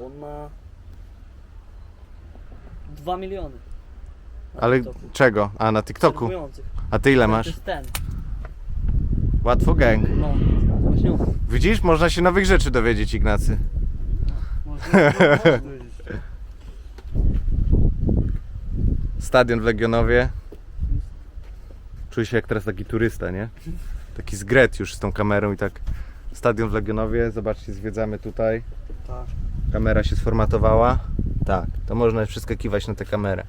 On ma 2 miliony. na Ale TikToku. czego? A na TikToku? Obserwujących. A ty ile To masz? jest ten. Łatwo gang. No, właśnie on. Widzisz? Można się nowych rzeczy dowiedzieć, Ignacy. Można. Stadion w Legionowie. Czuję się jak teraz taki turysta, nie? Taki zgret już z tą kamerą i tak. Stadion w Legionowie, zobaczcie, zwiedzamy tutaj. Tak. Kamera się sformatowała. Tak, to można przeskakiwać na tę kamerę.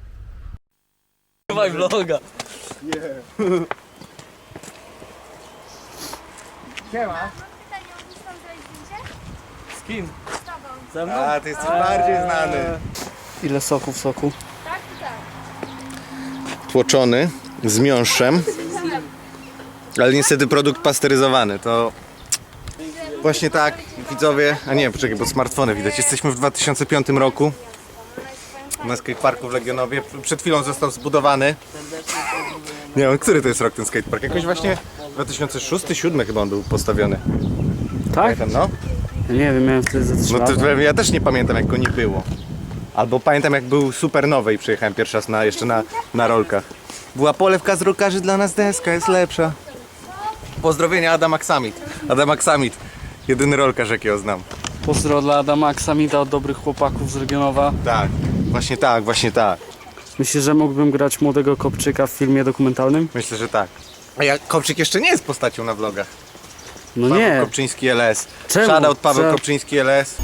Dawaj vloga. Mam pytanie, mógłbyś tam zrobić zdjęcie? Z kim? Z tobą. Ze mną? A, ty jesteś bardziej znany. Ile soku w soku? Tak czy tak? Tłoczony, z miąższem. Ale niestety produkt pasteryzowany, to właśnie tak, widzowie, a nie, poczekaj, bo smartfony widać. Jesteśmy w 2005 roku na skateparku w Legionowie. Przed chwilą został zbudowany. Nie wiem, który to jest rok ten skatepark? Jakoś właśnie 2006-2007 chyba on był postawiony. Tak? Pamiętam, no. Nie wiem, miałem wtedy trzy No to, lata. ja też nie pamiętam jak go nie było. Albo pamiętam jak był super nowy i przyjechałem pierwszy raz na, jeszcze na, na rolkach. Była polewka z rolkarzy, dla nas deska jest lepsza. Pozdrowienia Adam Aksamit. Adam Aksamit. Jedyny rolkarz jakiego znam. Pozdro dla Adama Aksamita od dobrych chłopaków z Regionowa. Tak, właśnie tak, właśnie tak. Myślisz, że mógłbym grać młodego Kopczyka w filmie dokumentalnym? Myślę, że tak. A ja, Kopczyk jeszcze nie jest postacią na vlogach. No Paweł nie. Kopczyński LS. Czemu? Shoutout Paweł Że- Kopczyński LS.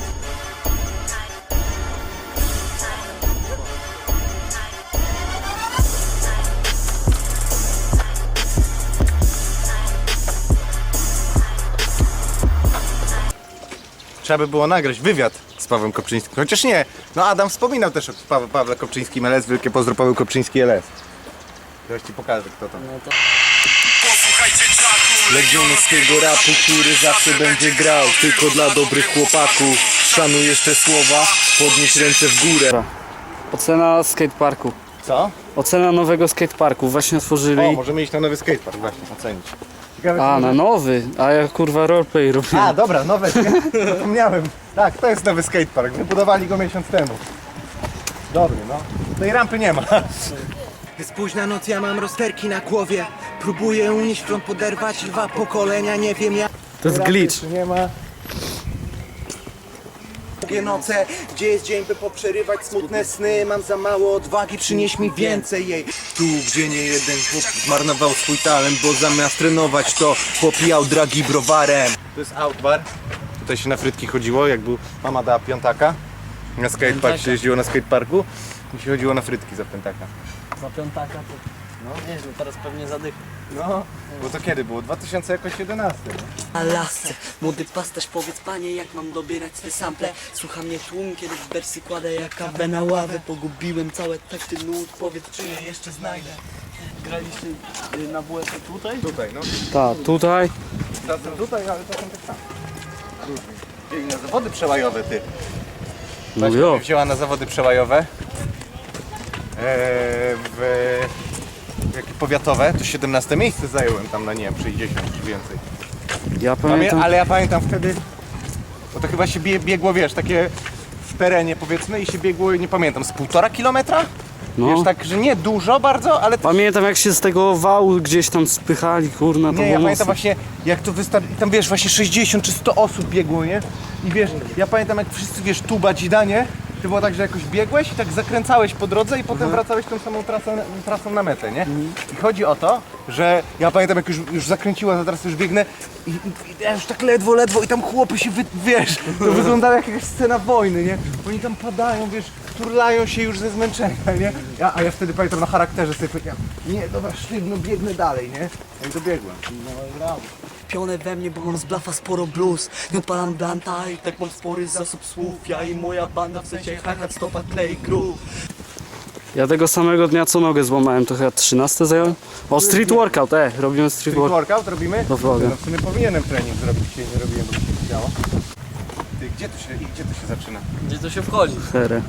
Trzeba by było nagrać wywiad z Pawłem Kopczyńskim. Chociaż nie, no Adam wspominał też o Pawe, Pawle Kopczyńskim LS. Wielkie pozdro Paweł Kopczyński LS. Teraz ci pokażę kto to. No to Legionowskiego rapu, który zawsze będzie grał Tylko dla dobrych chłopaków Szanujesz te słowa, podnieś ręce w górę Ocena skateparku. Co? Ocena nowego skateparku. Właśnie otworzyli. O, możemy iść na nowy skatepark właśnie, ocenić Ciekawe, A, na nowy. A ja kurwa roleplay robię. A, dobra, nowe, zapomniałem Tak, to jest nowy skatepark, wybudowali go miesiąc temu Dobry, no Tej rampy nie ma Jest późna noc, ja mam rozterki na głowie Próbuję unieść front, poderwać dwa pokolenia, nie wiem jak To jest glitch. Nie ma? Długie noce, gdzie jest dzień, by poprzerywać smutne sny. Mam za mało odwagi, przynieś mi więcej jej. Tu, gdzie nie jeden chłop zmarnował swój talent Bo zamiast trenować to popijał dragi browarem. To jest outbar. Tutaj się na frytki chodziło, jak był mama dała piątaka. Na skatepark się jeździło na skateparku. I się chodziło na frytki za piątaka. Za piątaka to... No. Nieźle, teraz pewnie zadycha. No, bo to kiedy było? 2011 A lasce, młody pasterz, powiedz panie, jak mam dobierać te sample? Słucha mnie tłum, kiedy w wersy kładę jak kawę na ławę. Pogubiłem całe takty nut, powiedz czy je jeszcze znajdę. Graliście y, na WF tutaj? Tutaj, no. Ta, tutaj. Czasem tutaj, ale czasem tak samo Wzięli na zawody przełajowe, ty. No Weź wzięła na zawody przełajowe. Eee, w jakie powiatowe, to 17 miejsce zająłem tam na nie wiem, 60 czy więcej. Ja Pamię, pamiętam. ale ja pamiętam wtedy, bo to chyba się bie, biegło, wiesz, takie w terenie powiedzmy i się biegło, nie pamiętam, z półtora kilometra? No. Wiesz, tak, że nie dużo bardzo, ale też Pamiętam jak się z tego wału gdzieś tam spychali, kurna, to Nie, ja było pamiętam właśnie jak to wystarczy, tam wiesz właśnie 60 czy 100 osób biegło, nie? I wiesz, ja pamiętam jak wszyscy wiesz tuba dzidanie, to było tak, że jakoś biegłeś i tak zakręcałeś po drodze i potem wracałeś tą samą trasą, trasą na metę, nie? I chodzi o to, że ja pamiętam jak już, już zakręciła, za teraz już biegnę i, i, i ja już tak ledwo, ledwo i tam chłopy się, wy, wiesz, to wyglądało jak jakaś scena wojny, nie? Oni tam padają, wiesz, turlają się już ze zmęczenia, nie? Ja, a ja wtedy pamiętam na charakterze sobie powiedziałem, nie, dobra, sztywno, biegnę dalej, nie? No i dobiegłem. Pionę we mnie, bo mam z blafa sporo blues Nie odpalam blanta i tak mam spory zasób słów Ja i moja banda, w sensie hi-hat, stopa, play, groove Ja tego samego dnia co nogę złamałem, to chyba 13 zająłem. O, street workout, e, robimy street Street workout. workout robimy? Do vloga. No w sumie powinienem trening zrobić, dzisiaj nie robiłem, bo mi się chciało. Ty, gdzie to się, i gdzie to się zaczyna? Gdzie to się wchodzi? Here.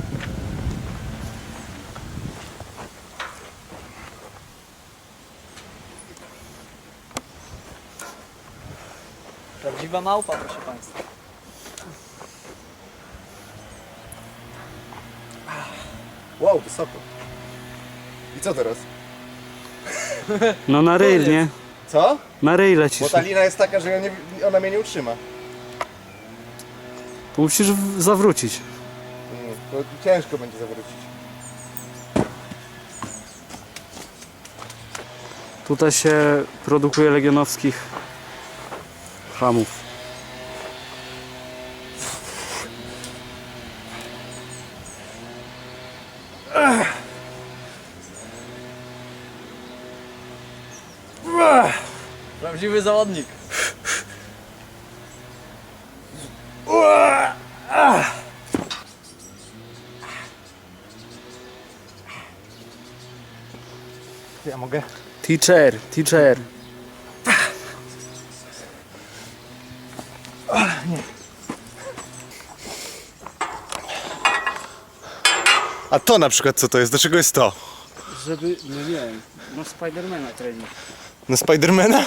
Prawdziwa małpa, proszę Państwa. Wow, wysoko. I co teraz? No na ryj, nie? Co? Na ryj Bo lecisz. ta lina jest taka, że ja nie, ona mnie nie utrzyma. To musisz w- zawrócić. Mm, To ciężko będzie zawrócić. Tutaj się produkuje legionowskich hamów. Prawdziwy zawodnik. Ja mogę? Teacher, teacher. A to na przykład co to jest? Do czego jest to? Żeby, no nie wiem, no Spidermana trening. Na Spidermana?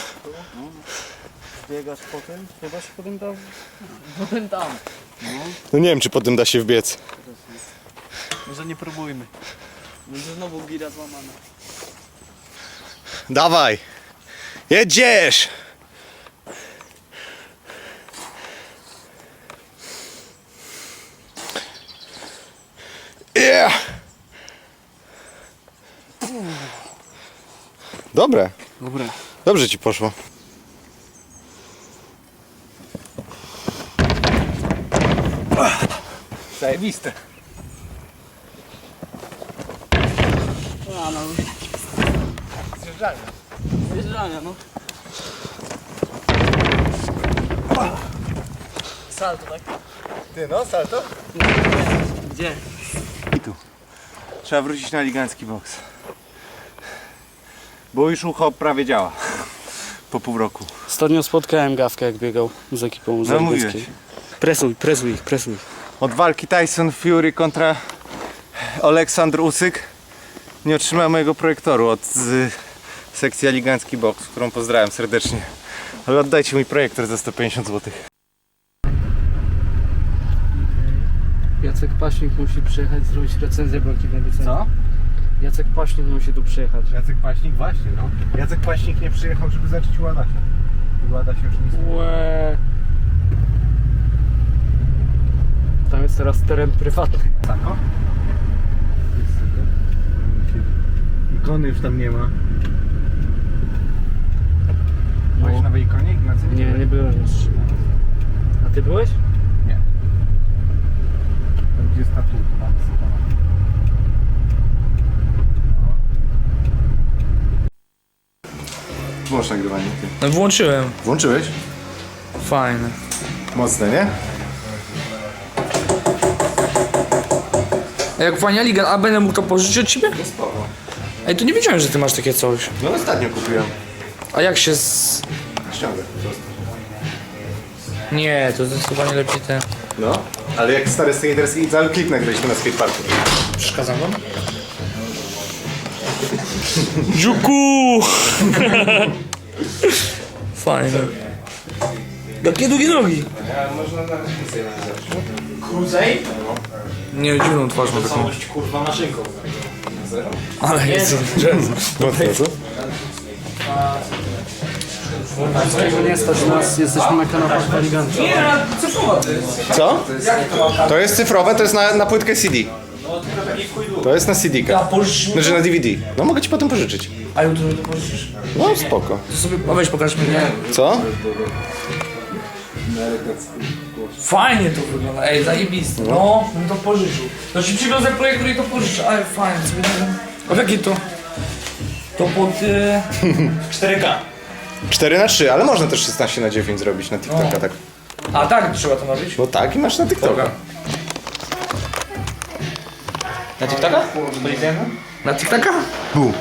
Biegasz potem, chyba się potem da... Potem tam. No nie wiem, czy potem da się wbiec. Może nie próbujmy. Będzie znowu gira złamana. Dawaj! Jedziesz! Yeah! Dobre. Dobra. Dobrze ci poszło. Zajebiste. A no. Zjeżdżalnia. Zjeżdżania, no. Salto, tak? Ty no, salto? Gdzie? Trzeba wrócić na ligancki boks. Bo już ucho prawie działa. Po pół roku. Ostatnio spotkałem Gawkę jak biegał z ekipą z No Elbląskiej. Presuj, presuj ich, presuj. Od walki Tyson Fury kontra Aleksandr Usyk nie otrzymałem mojego projektoru od z, sekcji Aligancki Box, którą pozdrawiam serdecznie. Ale oddajcie mój projektor za 150 zł. Jacek Paśnik musi przyjechać zrobić recenzję błękitnego Co? Jacek Paśnik musi tu przyjechać. Jacek Paśnik właśnie, no. Jacek Paśnik nie przyjechał, żeby zacząć Ładasia. Łada się już nie Łe. Tam jest teraz teren prywatny. Tako? Ikony już tam nie ma. Byłeś na ikonie Ignacy? Nie, nie byłem jeszcze. A ty byłeś? Tam gdzie jest tatu, tam wysypana. Włącz nagrywanie. Ty. No włączyłem. Włączyłeś? Fajne. Mocne, nie? A jak fajnie liga, a będę mógł to pożyczyć od ciebie? Ej, to nie wiedziałem, że ty masz takie coś. No ostatnio kupiłem. A jak się z... Ściągę. Nie, to zdecydowanie lepiej te... No, ale jak stary skaterski, cały klip nagraliśmy na skateparku. Przeszkadzam wam? Dziuku! Fajne. Jakie długie nogi? Kruzej? Nie, dziwną twarz ma taką. Kurwa maszynką. Ale jest. Mocno, co? Tego nie stać nas, jesteśmy na kanapach Paligantu. Co? To jest cyfrowe, to jest na, na płytkę CD. To jest na. Pożyczysz mi Znaczy na DVD. No mogę ci potem pożyczyć. A jutro to pożyczysz. No spoko. To sobie, a weź pokaż mi, nie? Co? Fajnie to wygląda, ej, zajebiste. No, bym to pożyczył. Ci przywiozę projektor i to pożyczę, ale fajnie sobie nie. A w jakie to? To pod... Y... 4K. 4 na 3, ale można też 16 na 9 zrobić na TikToka, No. tak. A tak trzeba to robić? No tak i masz na TikToka. Na TikToka? Na TikToka? Bu.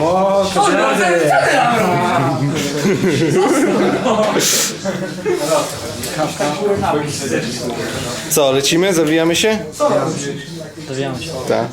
O, to Co, lecimy? Zawijamy się? Dowiemy się. Tak.